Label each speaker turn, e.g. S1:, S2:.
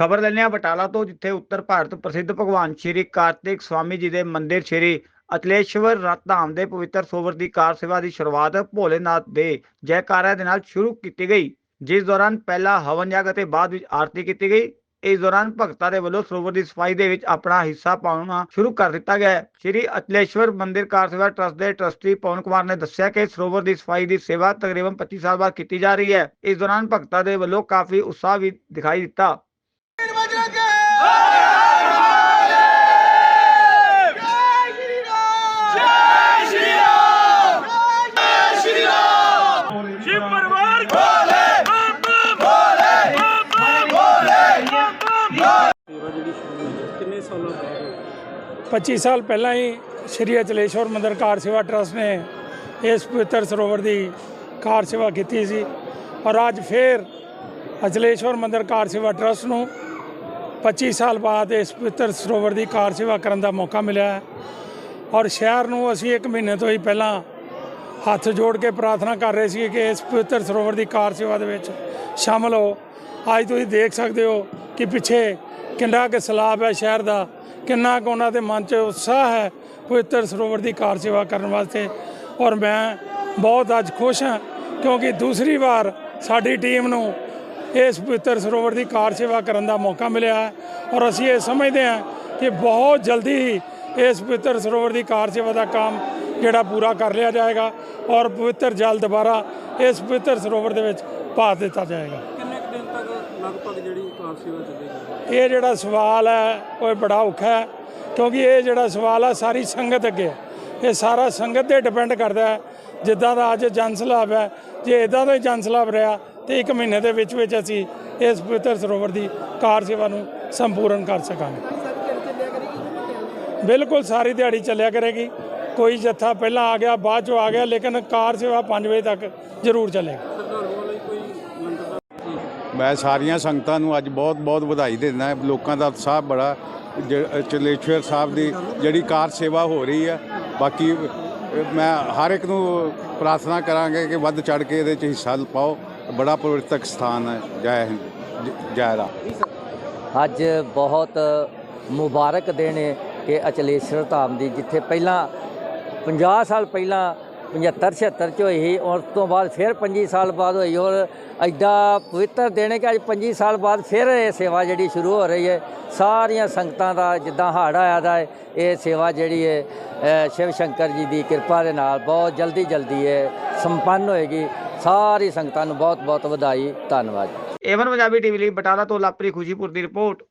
S1: ਖਬਰ ਲੈਂਦੇ ਹਾਂ ਬਟਾਲਾ ਤੋਂ, ਜਿੱਥੇ ਉੱਤਰ ਭਾਰਤ ਪ੍ਰਸਿੱਧ ਭਗਵਾਨ ਸ਼੍ਰੀ ਕਾਰਤਿਕ ਸਵਾਮੀ ਜੀ ਦੇ ਮੰਦਿਰ ਸ਼੍ਰੀ ਅਚਲੇਸ਼ਵਰ ਰਤ ਧਾਮ ਦੇ ਪਵਿੱਤਰ ਸਰੋਵਰ ਦੀ ਕਾਰ ਸੇਵਾ ਦੀ ਸ਼ੁਰੂਆਤ ਭੋਲੇਨਾਥ ਦੇ ਜੈਕਾਰਿਆਂ ਦੇ ਨਾਲ ਸ਼ੁਰੂ ਕੀਤੀ ਗਈ, ਜਿਸ ਦੌਰਾਨ ਪਹਿਲਾ ਹਵਨ ਯੱਗ ਅਤੇ ਬਾਅਦ ਵਿੱਚ ਆਰਤੀ ਕੀਤੀ ਗਈ। ਇਸ ਦੌਰਾਨ ਭਗਤਾਂ ਦੇ ਵੱਲੋਂ ਸਰੋਵਰ ਦੀ ਸਫ਼ਾਈ ਦੇ ਵਿੱਚ ਆਪਣਾ ਹਿੱਸਾ ਪਾਉਣਾ ਸ਼ੁਰੂ ਕਰ ਦਿੱਤਾ ਗਿਆ ਹੈ। ਸ਼੍ਰੀ ਅਚਲੇਸ਼ਵਰ ਮੰਦਿਰ ਕਾਰ ਸੇਵਾ ਟਰਸਟ ਦੇ ਟਰਸਟੀ ਪਵਨ ਕੁਮਾਰ ਨੇ ਦੱਸਿਆ ਕਿ ਸਰੋਵਰ ਦੀ ਸਫ਼ਾਈ ਦੀ ਸੇਵਾ ਤਕਰੀਬਨ 25 ਸਾਲ ਬਾਅਦ ਕੀਤੀ ਜਾ ਰਹੀ ਹੈ। ਇਸ ਦੌਰਾਨ ਭਗਤਾਂ ਦੇ ਵੱਲੋਂ ਕਾਫੀ ਉਤਸ਼ਾਹ ਵੀ ਦਿਖਾਈ ਦਿੱਤਾ।
S2: ਸਾਲਾਂ ਬਾਅਦ
S3: 25 ਸਾਲ ਪਹਿਲਾਂ ਹੀ ਸ਼੍ਰੀ ਅਚਲੇਸ਼ਵਰ ਮੰਦਿਰ ਕਾਰ ਸੇਵਾ ਟਰਸਟ ਨੇ ਇਸ ਪਵਿੱਤਰ ਸਰੋਵਰ ਦੀ ਕਾਰ ਸੇਵਾ ਕੀਤੀ ਸੀ ਔਰ ਅੱਜ ਫੇਰ ਅਚਲੇਸ਼ਵਰ ਮੰਦਿਰ ਕਾਰ ਸੇਵਾ ਟਰਸਟ ਨੂੰ 25 ਸਾਲ ਬਾਅਦ ਇਸ ਪਵਿੱਤਰ ਸਰੋਵਰ ਦੀ ਕਾਰ ਸੇਵਾ ਕਰਨ ਦਾ ਮੌਕਾ ਮਿਲਿਆ ਹੈ। ਔਰ ਸ਼ਹਿਰ ਨੂੰ ਅਸੀਂ ਇੱਕ ਮਹੀਨੇ ਤੋਂ ਹੀ ਪਹਿਲਾਂ ਹੱਥ ਜੋੜ ਕੇ ਪ੍ਰਾਰਥਨਾ ਕਰ ਰਹੇ ਸੀ ਕਿ ਇਸ ਪਵਿੱਤਰ ਸਰੋਵਰ ਦੀ ਕਾਰ ਸੇਵਾ ਦੇ ਵਿੱਚ ਸ਼ਾਮਲ ਹੋ। ਅੱਜ ਤੁਸੀਂ ਦੇਖ ਸਕਦੇ ਹੋ ਕਿ ਪਿੱਛੇ ਕਿੰਨਾ ਕੁ ਸਲਾਬ ਹੈ ਸ਼ਹਿਰ ਦਾ, ਕਿੰਨਾ ਕੁ ਉਹਨਾਂ ਦੇ ਮਨ 'ਚ ਉਤਸ਼ਾਹ ਹੈ ਪਵਿੱਤਰ ਸਰੋਵਰ ਦੀ ਕਾਰ ਸੇਵਾ ਕਰਨ ਵਾਸਤੇ। ਔਰ ਮੈਂ ਬਹੁਤ ਅੱਜ ਖੁਸ਼ ਹਾਂ ਕਿਉਂਕਿ ਦੂਸਰੀ ਵਾਰ ਸਾਡੀ ਟੀਮ ਨੂੰ ਇਸ ਪਵਿੱਤਰ ਸਰੋਵਰ ਦੀ ਕਾਰ ਸੇਵਾ ਕਰਨ ਦਾ ਮੌਕਾ ਮਿਲਿਆ ਹੈ। ਔਰ ਅਸੀਂ ਇਹ ਸਮਝਦੇ ਹਾਂ ਕਿ ਬਹੁਤ ਜਲਦੀ ਹੀ ਇਸ ਪਵਿੱਤਰ ਸਰੋਵਰ ਦੀ ਕਾਰ ਸੇਵਾ ਦਾ ਕੰਮ ਜਿਹੜਾ ਪੂਰਾ ਕਰ ਲਿਆ ਜਾਏਗਾ ਔਰ ਪਵਿੱਤਰ ਜਲ ਦੁਬਾਰਾ ਇਸ ਪਵਿੱਤਰ ਸਰੋਵਰ ਦੇ ਵਿੱਚ ਪਾ ਦਿੱਤਾ ਜਾਏਗਾ।
S2: ਲਗਭਗ ਜਿਹੜੀ ਕਾਰ ਸੇਵਾ ਚੱਲੇਗੀ
S3: ਇਹ ਜਿਹੜਾ ਸਵਾਲ ਹੈ ਉਹ ਬੜਾ ਔਖਾ ਹੈ ਕਿਉਂਕਿ ਇਹ ਜਿਹੜਾ ਸਵਾਲ ਹੈ ਸਾਰੀ ਸੰਗਤ ਅੱਗੇ ਹੈ। ਇਹ ਸਾਰਾ ਸੰਗਤ ਤੇ ਡਿਪੈਂਡ ਕਰਦਾ ਹੈ। ਜਿੱਦਾਂ ਦਾ ਅੱਜ ਜਨ ਸਲਾਬ ਹੈ ਜੇ ਇਦਾਂ ਦਾ ਹੀ ਜਨ ਸਲਾਬ ਰਿਹਾ ਤੇ ਇੱਕ ਮਹੀਨੇ ਦੇ ਵਿੱਚ ਵਿੱਚ ਅਸੀਂ ਇਸ ਪਵਿੱਤਰ ਸਰੋਵਰ ਦੀ ਕਾਰ ਸੇਵਾ ਨੂੰ ਸੰਪੂਰਨ ਕਰ ਸਕਾਂਗੇ। ਬਿਲਕੁਲ ਸਾਰੀ ਦਿਹਾੜੀ ਚੱਲਿਆ ਕਰੇਗੀ। ਕੋਈ ਜੱਥਾ ਪਹਿਲਾਂ ਆ ਗਿਆ ਬਾਅਦ ਚੋਂ ਆ ਗਿਆ ਲੇਕਿਨ ਕਾਰ ਸੇਵਾ 5 ਵਜੇ ਤੱਕ ਜ਼ਰੂਰ ਚੱਲੇਗੀ
S2: ਸ਼ਰਧਾਲੂਆਂ ਲਈ ਕੋਈ ਲੰਗਰ ਦਾ
S4: ਮੈਂ ਸਾਰੀਆਂ ਸੰਗਤਾਂ ਨੂੰ ਅੱਜ ਬਹੁਤ-ਬਹੁਤ ਵਧਾਈ ਦਿੰਦਾ ਲੋਕਾਂ ਦਾ ਉਤਸ਼ਾਹ ਬੜਾ, ਜ- ਚਲੇਸ਼ਵਰ ਸਾਹਿਬ ਦੀ ਜਿਹੜੀ ਕਾਰ ਸੇਵਾ ਹੋ ਰਹੀ ਹੈ ਬਾਕੀ ਮੈਂ ਹਰ ਇੱਕ ਨੂੰ ਪ੍ਰਾਰਥਨਾ ਕਰਾਂਗੇ ਕਿ ਵੱਧ ਚੜ ਕੇ ਇਹਦੇ 'ਚ ਹਿੱਸਾ ਪਾਓ। ਬੜਾ ਪਵਿੱਤਰ ਸਥਾਨ ਹੈ। ਜੈ ਹਿੰਦ, ਜ- ਜੈ ਰਾਮ।
S5: ਅੱਜ ਬਹੁਤ ਮੁਬਾਰਕ ਦਿਨ ਹੈ ਕਿ ਅਚਲੇਸ਼ਵਰ ਧਾਮ ਦੀ, ਜਿੱਥੇ ਪਹਿਲਾਂ 50 ਸਾਲ ਪਹਿਲਾਂ 75 76 ਚ ਹੋਈ ਸੀ, ਉਸ ਤੋਂ ਬਾਅਦ ਫਿਰ 25 ਸਾਲ ਬਾਅਦ ਹੋਈ ਔਰ ਐਡਾ ਪਵਿੱਤਰ ਦਿਨ ਹੈ ਕਿ ਅੱਜ 25 ਸਾਲ ਬਾਅਦ ਫਿਰ ਇਹ ਸੇਵਾ ਜਿਹੜੀ ਸ਼ੁਰੂ ਹੋ ਰਹੀ ਹੈ। ਸਾਰੀਆਂ ਸੰਗਤਾਂ ਦਾ ਜਿੱਦਾਂ ਹਾੜ ਆਇਆ ਦਾ ਇਹ ਸੇਵਾ ਜਿਹੜੀ ਹੈ ਸ਼ਿਵ ਸ਼ੰਕਰ ਜੀ ਦੀ ਕਿਰਪਾ ਦੇ ਨਾਲ ਬਹੁਤ ਜਲਦੀ ਜਲਦੀ ਇਹ ਸੰਪੰਨ ਹੋਏਗੀ। ਸਾਰੀ ਸੰਗਤਾਂ ਨੂੰ ਬਹੁਤ ਬਹੁਤ ਵਧਾਈ, ਧੰਨਵਾਦ।
S1: ਏਵਨ ਪੰਜਾਬੀ ਟੀਵੀ ਲਈ ਬਟਾਲਾ ਤੋਂ ਲਾਪਰੀ ਖੁਸ਼ੀਪੁਰ ਦੀ ਰਿਪੋਰਟ।